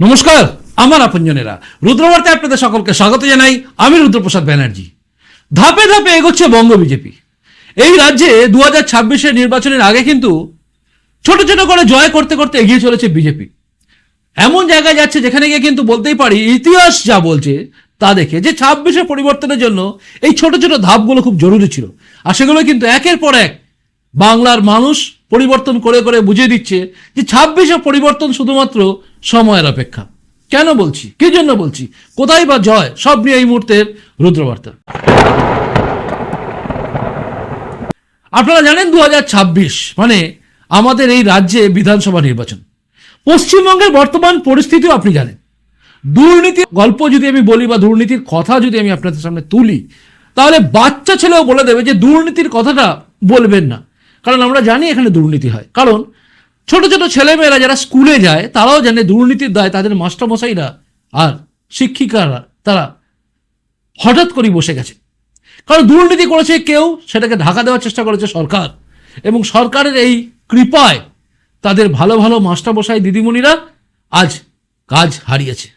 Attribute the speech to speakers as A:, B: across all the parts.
A: নমস্কার, আমার আপনজনেরা। রুদ্রবার্তায় আপনাদের সকলকে স্বাগত জানাই আমি রুদ্রপ্রসাদ ব্যানার্জি। ধাপে ধাপে এগোচ্ছে বঙ্গ বিজেপি। এই রাজ্যে দু হাজার ছাব্বিশের নির্বাচনের আগে কিন্তু ছোট ছোট করে জয় করতে করতে এগিয়ে চলেছে বিজেপি। এমন জায়গায় যাচ্ছে যেখানে গিয়ে কিন্তু বলতেই পারি, ইতিহাস যা বলছে তা দেখে যে ছাব্বিশে পরিবর্তনের জন্য এই ছোট ছোট ধাপগুলো খুব জরুরি ছিল। আর সেগুলো কিন্তু একের পর এক বাংলার মানুষ পরিবর্তন করে করে বুঝিয়ে দিচ্ছে যে ছাব্বিশে পরিবর্তন শুধুমাত্র সময়ের অপেক্ষা। কেন বলছি? কি জন্য বলছি? কোথায় বা জয়? সব নিয়ে এই মুহূর্তের রুদ্রবার্তা। আপনারা জানেন দু মানে আমাদের এই রাজ্যে বিধানসভা নির্বাচন। পশ্চিমবঙ্গের বর্তমান পরিস্থিতিও আপনি জানেন। দুর্নীতির গল্প যদি আমি বলি বা দুর্নীতির কথা যদি আমি আপনাদের সামনে তুলি, তাহলে বাচ্চা ছেলেও বলে দেবে যে দুর্নীতির কথাটা বলবেন না। কারণ আমরা জানি এখানে দুর্নীতি হয়। কারণ ছোট ছোট ছেলেমেয়েরা যারা স্কুলে যায়, তারাও জানে দুর্নীতির দায় তাদের মাস্টারমশাইরা আর শিক্ষিকারা, তারা হঠাৎ করেই বসে গেছে। কারণ দুর্নীতি করেছে কেউ, সেটাকে ঢাকা দেওয়ার চেষ্টা করেছে সরকার। এবং সরকারের এই কৃপায় তাদের ভালো ভালো মাস্টারমশাই দিদিমণিরা আজ কাজ হারিয়েছে।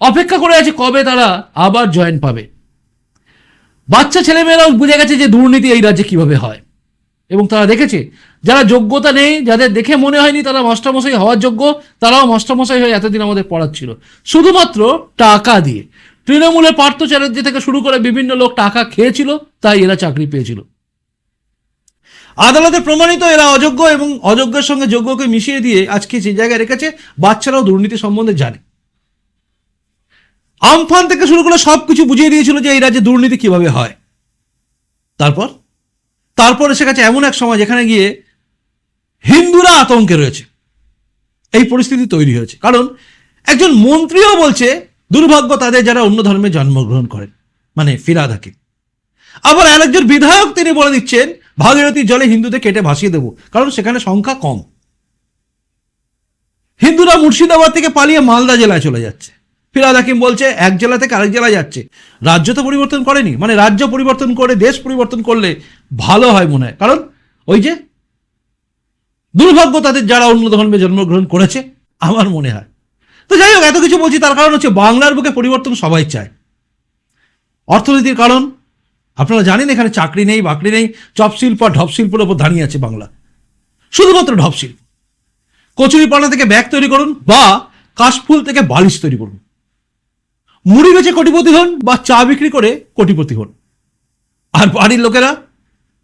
A: অপেক্ষা করে আছে কবে তারা আবার জয়েন পাবে। বাচ্চা ছেলেমেয়েরাও বুঝে গেছে যে দুর্নীতি এই রাজ্যে কীভাবে হয়। এবং তারা দেখেছে যারা যোগ্যতা নেই, যাদের দেখে মনে হয়নি তারা মাস্টারমশাই হওয়ার যোগ্য, তারাও মাস্টারমশাই হয়ে এতদিন আমাদের পড়াচ্ছিল। শুধুমাত্র টাকা দিয়ে। তৃণমূলের পার্থ চ্যাটার্জি থেকে শুরু করে বিভিন্ন লোক টাকা খেয়েছিল, তাই এরা চাকরি পেয়েছিল। আদালতে প্রমাণিত এরা অযোগ্য এবং অযোগ্যের সঙ্গে যোগ্যকে মিশিয়ে দিয়ে আজকে যে জায়গায় রেখেছে, বাচ্চারাও দুর্নীতি সম্বন্ধে জানে। আমফান থেকে শুরু করে সব কিছু বুঝিয়ে দিয়েছিল যে এই রাজ্যে দুর্নীতি কীভাবে হয়। তারপর? তারপর এসে গেছে এমন এক সময় যেখানে গিয়ে হিন্দুরা আতঙ্কে রয়েছে। এই পরিস্থিতি তৈরি হয়েছে। কারণ একজন মন্ত্রীও বলছে, দুর্ভাগ্য তাদের যারা অন্য ধর্মে জন্মগ্রহণ করেন মানে ফিরাদ হাকিম আবার আরেকজন বিধায়ক তিনি বলে দিচ্ছেন ভাগীরথী জলে হিন্দুদের কেটে ভাসিয়ে দেবো, কারণ সেখানে সংখ্যা কম। হিন্দুরা মুর্শিদাবাদ থেকে পালিয়ে মালদা জেলায় চলে যাচ্ছে। ফিরাদ হাকিম বলছে, এক জেলা থেকে আরেক জেলায় যাচ্ছে। রাজ্য তো পরিবর্তন করেনি মানে রাজ্য পরিবর্তন করে দেশ পরিবর্তন করলে ভালো হয় মনে হয়। কারণ ওই যে দুর্ভাগ্য তাদের যারা অন্য ধর্মে জন্মগ্রহণ করেছে, আমার মনে হয়। তো যাই হোক, এত কিছু বলছি, তার কারণ হচ্ছে বাংলার বুকে পরিবর্তন সবাই চায়। অর্থনীতির কারণ, আপনারা জানেন এখানে চাকরি নেই, বাকরি নেই চপ শিল্প আর ঢপ শিল্পের ওপর দাঁড়িয়ে আছে বাংলা। শুধুমাত্র ঢপ শিল্প কচুরিপানা থেকে ব্যাগ তৈরি করুন বা কাশফুল থেকে বালিশ তৈরি করুন। মুড়ি বেচে কোটিপতি হন বা চা বিক্রি করে কোটিপতি হন। আর বাড়ির লোকেরা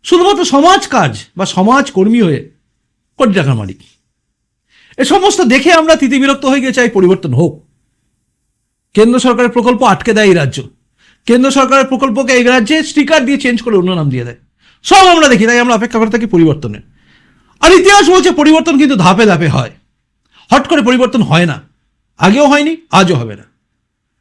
A: শুধুমাত্র সমাজ কাজ বা সমাজ কর্মী হয়ে কোটি টাকার মালিক। এ সমস্ত দেখে আমরা তিতিবিরক্ত হয়ে গিয়ে চাই পরিবর্তন হোক। কেন্দ্র সরকারের প্রকল্প আটকে দেয় এই রাজ্য। কেন্দ্র সরকারের প্রকল্পকে এই রাজ্যে স্টিকার দিয়ে চেঞ্জ করে অন্য নাম দিয়ে দেয়। সব আমরা দেখি, তাই আমরা অপেক্ষা করে থাকি পরিবর্তনের। আর ইতিহাস বলছে পরিবর্তন কিন্তু ধাপে ধাপে হয়। হট করে পরিবর্তন হয় না। আগেও হয়নি, আজও হবে না।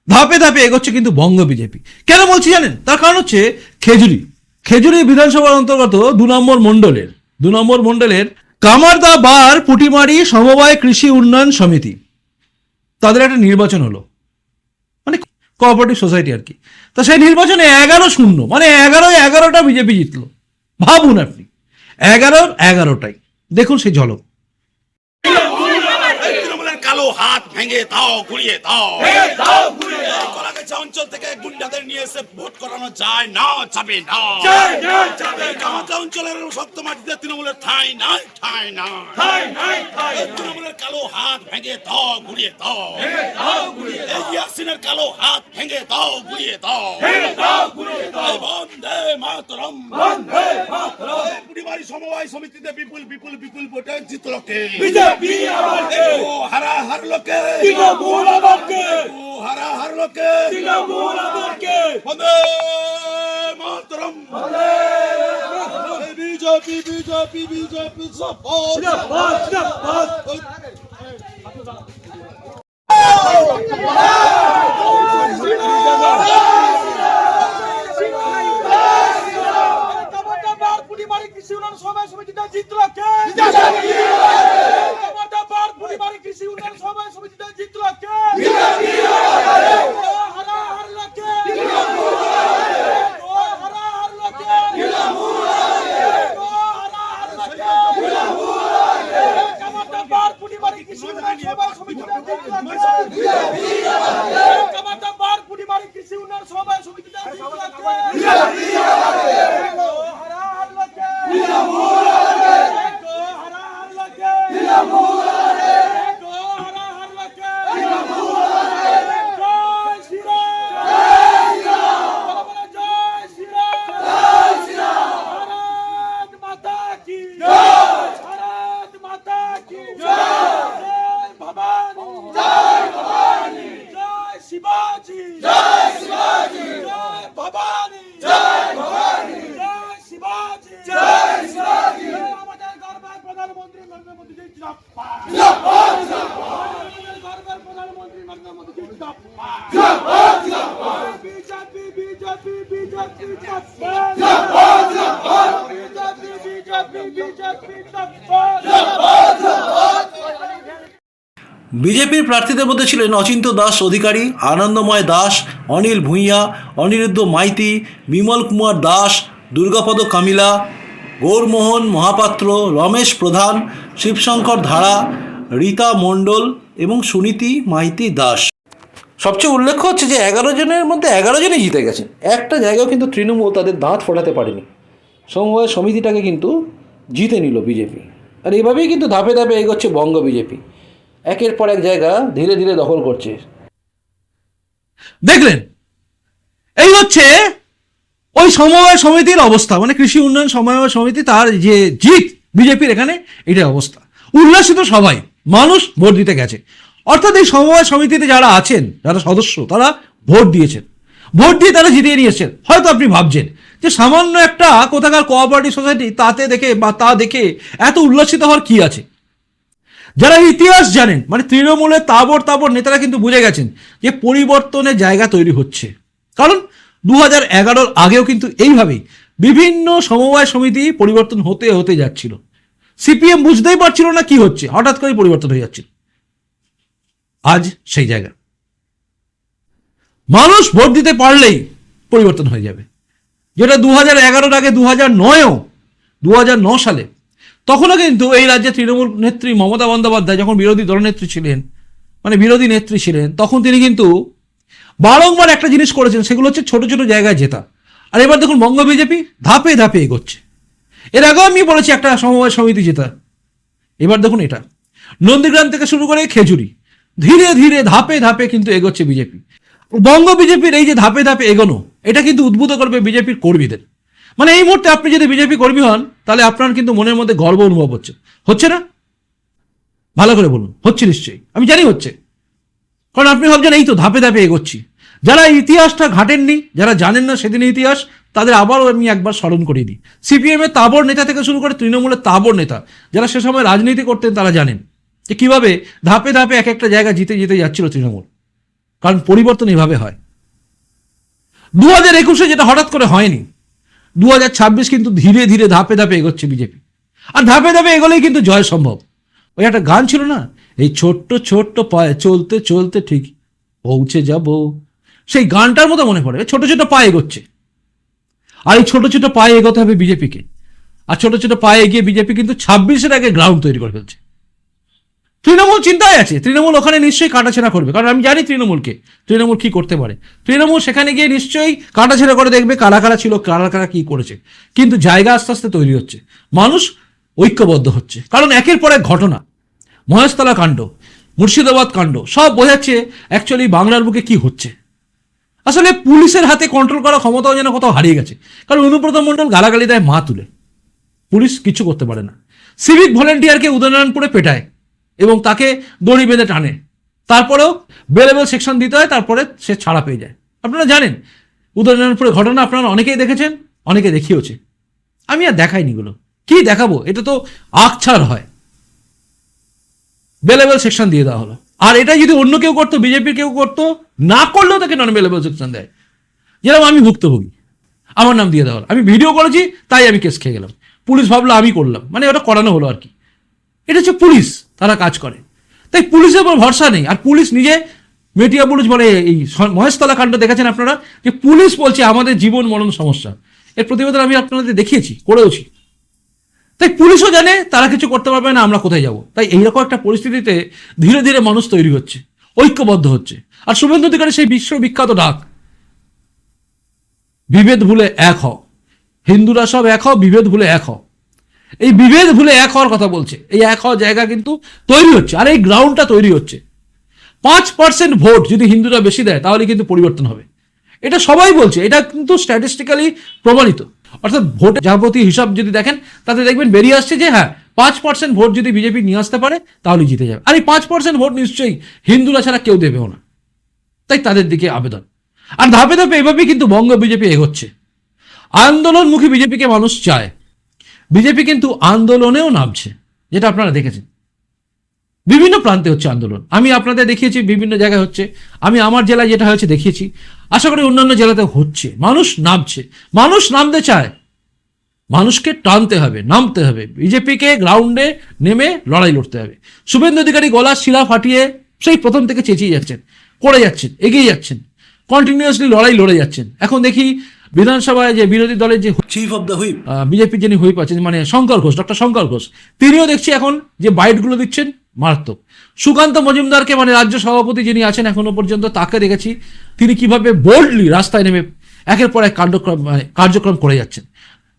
A: ধাপে ধাপে এগোচ্ছে কিন্তু বঙ্গ বিজেপি। কেন বলছি জানেন? তার কারণ হচ্ছে খেজুরি। খেজুরি বিধানসভার অন্তর্গত দু নম্বর মণ্ডলের দু নম্বর মণ্ডলের কামারদা বার পুটিমারি সমবায় কৃষি উন্নয়ন সমিতি। তাদের একটা নির্বাচন হলো। মানে কোঅপারেটিভ সোসাইটি আর কি। তা সেই নির্বাচনে এগারো শূন্য মানে এগারো এগারোটা বিজেপি জিতলো। ভাবুন আপনি এগারোর এগারোটাই। দেখুন সেই ঝলক।
B: কালো হাত ভেঙে দাও ঘুরিয়ে দাও। অঞ্চল থেকে গুন্ডাদের নিয়ে এসে ভোট করানো যায় না যাবে না। এই অঞ্চলের শক্ত মাটিতে তৃণমূলের ঠাঁই নাই ঠাঁই নাই। তৃণমূলের কালো হাত ভেঙে দাও ঘুরিয়ে দাও। এই ইয়াসিনের কালো হাত ভেঙে দাও ঘুরিয়ে দাও। বন্দে মাতরম। বুড়িবাড়ি সমবায় সমিতিতে বিপুল বিপুল বিপুল ভোটে জিতলো কে?
C: বিজেপি আমাকে
B: ও হারা হারলো কে?
C: তৃণমূল আমাকে
B: হারা হারলো কে
C: তৃণমূল আমাকে
B: Vande Mataram. BJP BJP BJP support
D: commander Pulibari কৃষি উন্নয়ন সভায় সমিতিতে জিতল কে কমান্ডার পুলিবাড়ি কৃষি উন্নয়ন সভায় সমিতিতে জিতলো কে ও হারা হারল কে ও হারা হারল কে ও হারা হারল কে কমান্ডার পুলিবাড়ি কৃষি উন্নয়ন সভায় সমিতিতে জিতল কে বিজেপি বিজেপি বিজেপি জিন্দাবাদ বিজেপি বিজেপি বিজেপি জিন্দাবাদ
A: বিজেপির প্রার্থীদের মধ্যে ছিলেন অচিন্ত দাস অধিকারী, আনন্দময় দাস, অনিল ভূঁইয়া, অনিরুদ্ধ মাইতি, বিমল কুমার দাস, দুর্গাপদ কামিলা, গৌরমোহন মহাপাত্র, রমেশ প্রধান, শিবশঙ্কর ধারা, রীতা মণ্ডল এবং সুনীতি মাইতি দাস। সবচেয়ে উল্লেখ্য হচ্ছে যে এগারো জনের মধ্যে এগারো জনই জিতে গেছেন। একটা জায়গাও কিন্তু তৃণমূল তাদের দাঁত ফোটাতে পারেনি। সমবায় সমিতিটাকে কিন্তু জিতে নিল বিজেপি। আর এভাবেই কিন্তু ধাপে ধাপে এগোচ্ছে বঙ্গ বিজেপি। একের পর এক জায়গা ধীরে ধীরে দখল করছে। দেখলেন? এই হচ্ছে ওই সমবায় সমিতির অবস্থা মানে কৃষি উন্নয়ন সমবায় সমিতি তার যে জিত বিজেপির এখানে, এটাই অবস্থা। উল্লাসিত সবাই, মানুষ ভোট দিতে গেছে। অর্থাৎ এই সমবায় সমিতিতে যারা আছেন, যারা সদস্য, তারা ভোট দিয়েছেন। ভোট দিয়ে তারা জিতিয়ে নিয়েছেন। হয়তো আপনি ভাবছেন যে সামান্য একটা কোথাকার কোঅপারেটিভ সোসাইটি তাতে দেখে বা তা দেখে এত উল্লাসিত হওয়ার কি আছে? যারা ইতিহাস জানেন মানে তৃণমূলের তাবর তাবর নেতারা কিন্তু বুঝে গেছেন যে পরিবর্তনের জায়গা তৈরি হচ্ছে। কারণ দু হাজার এগারোর আগেও কিন্তু এইভাবেই বিভিন্ন সমবায় সমিতি পরিবর্তন হতে হতে যাচ্ছিল। সিপিএম বুঝতেই পারছিল না কি হচ্ছে, হঠাৎ করে পরিবর্তন হয়ে যাচ্ছিল। আজ সেই জায়গা। মানুষ ভোট দিতে পারলেই পরিবর্তন হয়ে যাবে। যেটা দু হাজার এগারোর আগে দু হাজার নয়ও দু হাজার ন সালে তখনও কিন্তু এই রাজ্যে তৃণমূল নেত্রী মমতা বন্দ্যোপাধ্যায় যখন বিরোধী দলনেত্রী ছিলেন মানে বিরোধী নেত্রী ছিলেন, তখন তিনি কিন্তু বারংবার একটা জিনিস করেছেন, সেগুলো হচ্ছে ছোট ছোট জায়গায় জেতা। আর এবার দেখুন বঙ্গ বিজেপি ধাপে ধাপে এগোচ্ছে। এর আগেও আমি বলেছি একটা সমবায় সমিতি জেতা। এবার দেখুন এটা। নন্দীগ্রাম থেকে শুরু করে খেজুরি। ধীরে ধীরে ধাপে ধাপে কিন্তু এগোচ্ছে বিজেপি। বঙ্গ বিজেপির এই যে ধাপে ধাপে এগোনো, এটা কিন্তু উদ্বুদ্ধ করবে বিজেপির কর্মীদের। মানে এই মুহূর্তে আপনি যদি বিজেপি কর্মী হন, তাহলে আপনার কিন্তু মনের মধ্যে গর্ব অনুভব হচ্ছে। হচ্ছে না? ভালো করে বলুন, হচ্ছে নিশ্চয়ই। আমি জানি হচ্ছে। কারণ আপনি ভাবছেন, এই তো ধাপে ধাপে এগোচ্ছি। যারা ইতিহাসটা ঘাটেননি, যারা জানেন না সেদিনের ইতিহাস, তাদের আবারও আমি একবার স্মরণ করিয়ে দিই। সিপিএম এর তাবর নেতা থেকে শুরু করে তৃণমূলের তাবর নেতা, যারা সে সময় রাজনীতি করতেন, তারা জানেন যে কীভাবে ধাপে ধাপে এক একটা জায়গা জিতে জিতে যাচ্ছিল তৃণমূল। কারণ পরিবর্তন এভাবে হয়। দু হাজার একুশে যেটা হঠাৎ করে হয়নি দু হাজার ছাব্বিশ কিন্তু ধীরে ধীরে ধাপে ধাপে এগোচ্ছে বিজেপি। আর ধাপে ধাপে এগোলেই কিন্তু জয় সম্ভব। ওই একটা গান ছিল না? এই ছোট্ট ছোট্ট পায়ে চলতে চলতে ঠিক পৌঁছে যাব। সেই গানটার মতো মনে পড়ে। ছোট ছোট পায়ে এগোচ্ছে। আর এই ছোট ছোট পায়ে এগোতে হবে বিজেপিকে। আর ছোট ছোট পায়ে এগিয়ে বিজেপি কিন্তু ছাব্বিশের আগে গ্রাউন্ড তৈরি করে ফেলছে। তৃণমূল চিন্তায় আছে। তৃণমূল ওখানে নিশ্চয়ই কাটাছেড়া করবে। কারণ আমি জানি তৃণমূলকে। তৃণমূল কি করতে পারে। তৃণমূল সেখানে গিয়ে নিশ্চয়ই কাটাছেড়া করে দেখবে কারা কারা ছিল, কারা কারা কি করেছে। কিন্তু জায়গা আস্তে আস্তে তৈরি হচ্ছে। মানুষ ঐক্যবদ্ধ হচ্ছে। কারণ একের পর এক ঘটনা। মহেশতলা কাণ্ড, মুর্শিদাবাদ কাণ্ড, সব বোঝাচ্ছে অ্যাকচুয়ালি বাংলার বুকে কি হচ্ছে। আসলে পুলিশের হাতে কন্ট্রোল করার ক্ষমতাও যেন কোথাও হারিয়ে গেছে। কারণ অনুব্রত মণ্ডল গালাগালি দেয় মা তুলে। পুলিশ কিছু করতে পারে না। সিভিক ভলেন্টিয়ারকে উদয়নারায়ণপুরে পেটায়। এবং তাকে দড়ি বেঁধে টানে। তারপরেও বেলেবেল সেকশন দিতে হয়, তারপরে সে ছাড়া পেয়ে যায়। আপনারা জানেন উদয়নারায়ণপুরের ঘটনা আপনারা অনেকেই দেখেছেন, অনেকে দেখিয়েছে আমি আর দেখাইনি এগুলো। কি দেখাবো? এটা তো আকছার হয়। বেলেবেল সেকশন দিয়ে দেওয়া হলো। আর এটা যদি অন্য কেউ করতো, বিজেপির কেউ করতো, না করলেও তাকে নন বেলেবেল সেকশন দেয়। যেরকম আমি ভুক্তভোগী। আমার নাম দিয়ে দেওয়া হলো। আমি ভিডিও করেছি, তাই আমি কেস খেয়ে গেলাম। পুলিশ ভাবলো আমি করলাম। মানে ওটা করানো হলো আর কি। এটা হচ্ছে পুলিশ। তারা কাজ করে। তাই পুলিশের উপর ভরসা নেই। আর পুলিশ নিজে মেটিয়া পুলিশ বলে এই মহেশতলা কাণ্ড দেখেছেন আপনারা? যে পুলিশ বলছে আমাদের জীবন মরণ সমস্যা। এর প্রতিবেদন আমি আপনাদের দেখিয়েছি, করেওছি। তাই পুলিশও জানে, তারা কিছু করতে পারবে না, আমরা কোথায় যাব? তাই এইরকম একটা পরিস্থিতিতে ধীরে ধীরে মানুষ তৈরি হচ্ছে, ঐক্যবদ্ধ হচ্ছে। আর শুভেন্দু অধিকারী সেই বিশ্ববিখ্যাত ডাক, বিভেদ ভুলে এক হ হিন্দুরা সব এক হ বিভেদ ভুলে এক হও। এই বিভেদ ভুলে এক হওয়ার কথা বলছে। এই এক হওয়ার জায়গা কিন্তু তৈরি হচ্ছে, আর এই গ্রাউন্ডটা তৈরি হচ্ছে। পাঁচ পার্সেন্ট ভোট যদি হিন্দুরা বেশি দেয়, তাহলে কিন্তু পরিবর্তন হবে। এটা সবাই বলছে, এটা কিন্তু স্ট্যাটিস্টিক্যালি প্রমাণিত। অর্থাৎ ভোট যাবতীয় হিসাব যদি দেখেন, তাতে দেখবেন বেরিয়ে আসছে যে হ্যাঁ পাঁচ পার্সেন্ট ভোট যদি বিজেপি নিয়ে আসতে পারে, তাহলে জিতে যাবে। আর এই পাঁচ পার্সেন্ট ভোট নিশ্চয়ই হিন্দুরা ছাড়া কেউ দেবেও না। তাই তাদের দিকে আবেদন। আর ধাপে ধাপে এভাবেই কিন্তু বঙ্গ বিজেপি এগোচ্ছে। আন্দোলনমুখী বিজেপিকে মানুষ চায়। বিজেপি কিন্তু আন্দোলনেও নামছে, যেটা আপনারা দেখেছেন। বিভিন্ন প্রান্তে হচ্ছে আন্দোলন। আমি আপনাদের দেখিয়েছি, বিভিন্ন জায়গায় হচ্ছে। আমি আমার জেলায় যেটা হয়েছে দেখিয়েছি। আশা করি অন্যান্য জেলাতে হচ্ছে। মানুষ নামছে। মানুষ নামতে চায়। মানুষকে টানতে হবে, নামতে হবে। বিজেপিকে গ্রাউন্ডে নেমে লড়াই লড়তে হবে। শুভেন্দু অধিকারী গলা শিলা ফাটিয়ে সেই প্রথম থেকে চেঁচিয়ে যাচ্ছেন, করে যাচ্ছেন, এগিয়ে যাচ্ছেন। কন্টিনিউয়াসলি লড়াই লড়ে যাচ্ছেন। এখন দেখি বিধানসভায় যে বিরোধী দলের যে
E: চিফ অফ দ্য হুইপ
A: বিজেপির যিনি হুইপ আছেন মানে শঙ্কর ঘোষ ডক্টর শঙ্কর ঘোষ তিনিও দেখছি এখন যে বাইটগুলো দিচ্ছেন মারাত্মক। সুকান্ত মজুমদারকে মানে রাজ্য সভাপতি যিনি আছেন এখনও পর্যন্ত তাকে দেখেছি তিনি কীভাবে বোল্ডলি রাস্তায় নেমে একের পর এক কাণ্ডক্রম মানে কার্যক্রম করে যাচ্ছেন।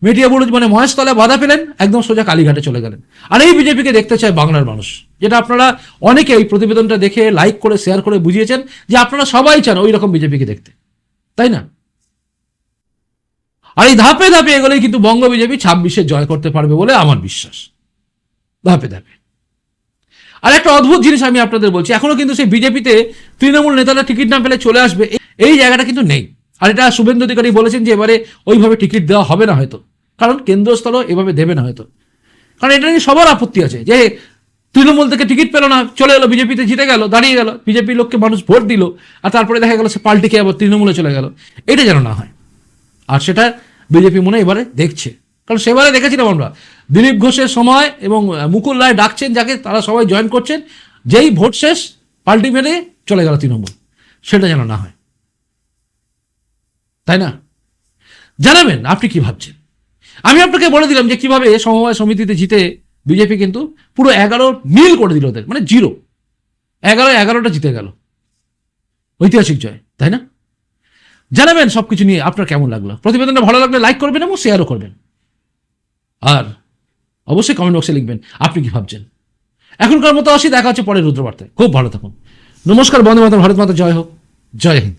A: মিডিয়া বুড়ো মানে মহেশতলা বাধা পেলেন একদম সোজা কালীঘাটে চলে গেলেন। আর এই বিজেপিকে দেখতে চায় বাংলার মানুষ যেটা আপনারা অনেকে এই প্রতিবেদনটা দেখে লাইক করে শেয়ার করে বুঝিয়েছেন যে আপনারা সবাই চান ওই রকম বিজেপিকে দেখতে। তাই না? আর এই ধাপে ধাপে এগোলেই কিন্তু বঙ্গ বিজেপি ছাব্বিশে জয় করতে পারবে বলে আমার বিশ্বাস। ধাপে ধাপে। আর একটা অদ্ভুত জিনিস আমি আপনাদের বলছি, এখনও কিন্তু সেই বিজেপিতে তৃণমূল নেতারা টিকিট না পেলে চলে আসবে এই- জায়গাটা কিন্তু নেই। আর এটা শুভেন্দু অধিকারী বলেছেন যে এবারে ওইভাবে টিকিট দেওয়া হবে না হয়তো, কারণ কেন্দ্র স্তরও এভাবে দেবে না হয়তো। কারণ এটা নিয়ে সবার আপত্তি আছে যে তৃণমূল থেকে টিকিট পেল না, চলে এলো, বিজেপিতে জিতে গেল, দাঁড়িয়ে গেল, বিজেপি লোককে মানুষ ভোট দিল, আর তারপরে দেখা গেল সে পাল্টি খেয়ে আবার তৃণমূলে চলে গেল। এটা যেন না হয়। আর সেটা বিজেপি মনে এবারে দেখছে। কারণ সেবারে দেখেছিলাম আমরা। দিলীপ ঘোষের সময় এবং মুকুল রায় ডাকছেন যাকে, তারা সবাই জয়েন করছেন। যেই ভোট শেষ, পাল্টি মেরে চলে গেল তৃণমূল। সেটা যেন না হয়। তাই না? জানাবেন, আপনি কি ভাবছেন? আমি আপনাকে বলে দিলাম যে কীভাবে সমবায় সমিতিতে জিতে বিজেপি কিন্তু পুরো এগারো মিল করে দিল ওদের মানে জিরো। এগারো এগারোটা জিতে গেল। ঐতিহাসিক জয়, তাই না? জানাবেন সব কিছু নিয়ে আপনার কেমন লাগল? প্রতিবেদনটা ভালো লাগলে লাইক করবেন এবং শেয়ারও করবেন। আর অবশ্যই কমেন্ট বক্সে লিখবেন, আপনি কি ভাবছেন? এখনকার মতো আসি, দেখা হচ্ছে পরে রুদ্রবার্তায়। খুব ভালো থাকুন। নমস্কার বন্ধু মাতা ভারত মাতা, জয় হোক। জয় হিন্দ।